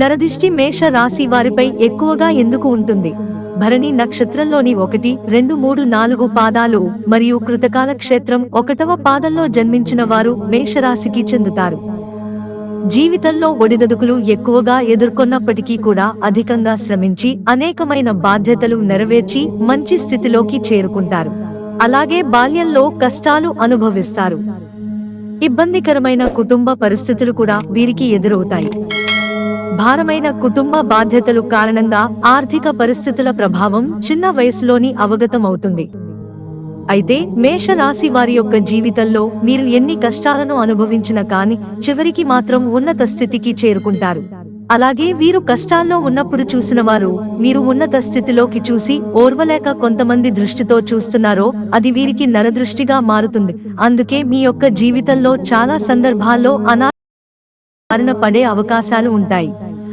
నరదిష్టి మేష రాశి వారిపై ఎక్కువగా ఎందుకు ఉంటుంది? భరణి నక్షత్రంలోని ఒకటి రెండు మూడు నాలుగు పాదాలు మరియు కృతకాల క్షేత్రం ఒకటవ పాదంలో జన్మించిన వారు మేషరాశికి చెందుతారు. జీవితంలో ఒడిదదుకులు ఎక్కువగా ఎదుర్కొన్నప్పటికీ కూడా అధికంగా శ్రమించి అనేకమైన బాధ్యతలు నెరవేర్చి మంచి స్థితిలోకి చేరుకుంటారు. అలాగే బాల్యంలో కష్టాలు అనుభవిస్తారు. ఇబ్బందికరమైన కుటుంబ పరిస్థితులు కూడా వీరికి ఎదురవుతాయి. భారమైన కుటుంబ బాధ్యతలు కారణంగా ఆర్థిక పరిస్థితుల ప్రభావం చిన్న వయసులోని అవగతమవుతుంది. అయితే మేష రాశి వారి యొక్క జీవితంలో మీరు ఎన్ని కష్టాలను అనుభవించినా కానీ చివరికి మాత్రం ఉన్నత స్థితికి చేరుకుంటారు. అలాగే వీరు కష్టాల్లో ఉన్నప్పుడు చూసిన వారు మీరు ఉన్నత స్థితిలోకి చూసి ఓర్వలేక కొంతమంది దృష్టితో చూస్తున్నారో అది వీరికి నరదృష్టిగా మారుతుంది. అందుకే మీ యొక్క జీవితంలో చాలా సందర్భాల్లో అనా బారిన పడే అవకాశాలు ఉంటాయి.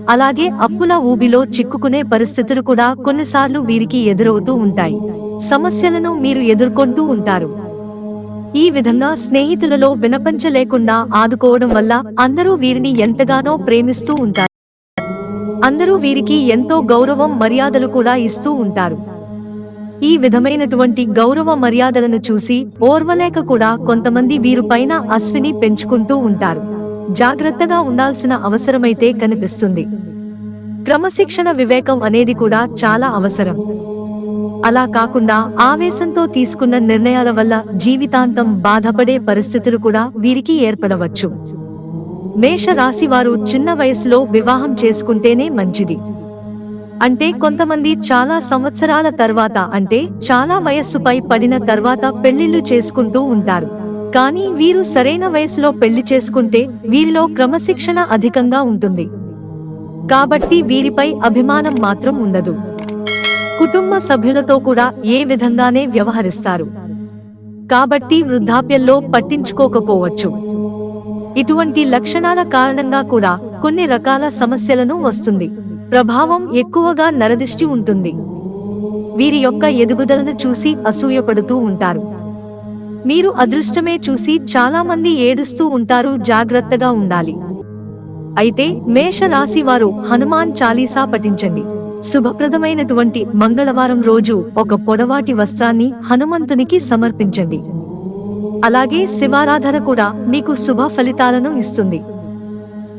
అలాగే అప్పుల ఊబిలో చిక్కుకునే పరిస్థితులు కూడా కొన్నిసార్లు వీరికి ఎదురవుతూ ఉంటాయి. సమస్యలను మీరు ఎదుర్కొంటూ ఉంటారు. ఈ విధంగా స్నేహితులలో వినపంచ లేకుండా ఆదుకోవడం వల్ల అందరూ వీరిని ఎంతగానో ప్రేమిస్తూ ఉంటారు. అందరూ వీరికి ఎంతో గౌరవం మర్యాదలు కూడా ఇస్తూ ఉంటారు. ఈ విధమైనటువంటి గౌరవ మర్యాదలను చూసి ఓర్వలేక కూడా కొంతమంది వీరుపైన అశ్విని పెంచుకుంటూ ఉంటారు. జాగ్రత్తగా ఉండాల్సిన అవసరమైతే కనిపిస్తుంది. క్రమశిక్షణ వివేకం అనేది కూడా చాలా అవసరం. అలా కాకుండా ఆవేశంతో తీసుకున్న నిర్ణయాల వల్ల జీవితాంతం బాధపడే పరిస్థితులు కూడా వీరికి ఏర్పడవచ్చు. మేష రాశి వారు చిన్న వయసులో వివాహం చేసుకుంటేనే మంచిది. అంటే కొంతమంది చాలా సంవత్సరాల తర్వాత అంటే చాలా వయస్సుపై పడిన తర్వాత పెళ్ళిళ్ళు చేసుకుంటూ ఉంటారు. కానీ వీరు సరైన వయసులో పెళ్ళి చేసుకుంటే వీరిలో క్రమశిక్షణ అధికంగా ఉంటుంది. కాబట్టి వీరిపై అభిమానం మాత్రం ఉండదు. కుటుంబ సభ్యులతో కూడా ఏ విధంగానే వ్యవహరిస్తారు. కాబట్టి వృద్ధాప్యంలో పట్టించుకోకపోవచ్చు. ఇటువంటి లక్షణాల కారణంగా కూడా కొన్ని రకాల సమస్యలను వస్తుంది. ప్రభావం ఎక్కువగా నరదిష్టి ఉంటుంది. వీరి యొక్క ఎదుగుదలను చూసి అసూయపడుతూ ఉంటారు. మీరు అదృష్టమే చూసి చాలా మంది ఏడుస్తూ ఉంటారు జాగ్రత్తగా ఉండాలి. అయితే మేష రాశి వారు హనుమాన్ చాలీసా పఠించండి. శుభప్రదమైనటువంటి మంగళవారం రోజు ఒక పొడవాటి వస్త్రాన్ని హనుమంతునికి సమర్పించండి. అలాగే శివారాధన కూడా మీకు శుభ ఫలితాలను ఇస్తుంది.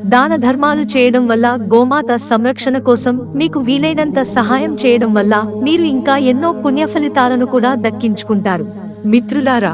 దాన ధర్మాలు చేయడం వల్ల గోమాత సంరక్షణ కోసం మీకు వీలైనంత సహాయం చేయడం వల్ల మీరు ఇంకా ఎన్నో పుణ్య ఫలితాలను కూడా దక్కించుకుంటారు. మిత్రులారా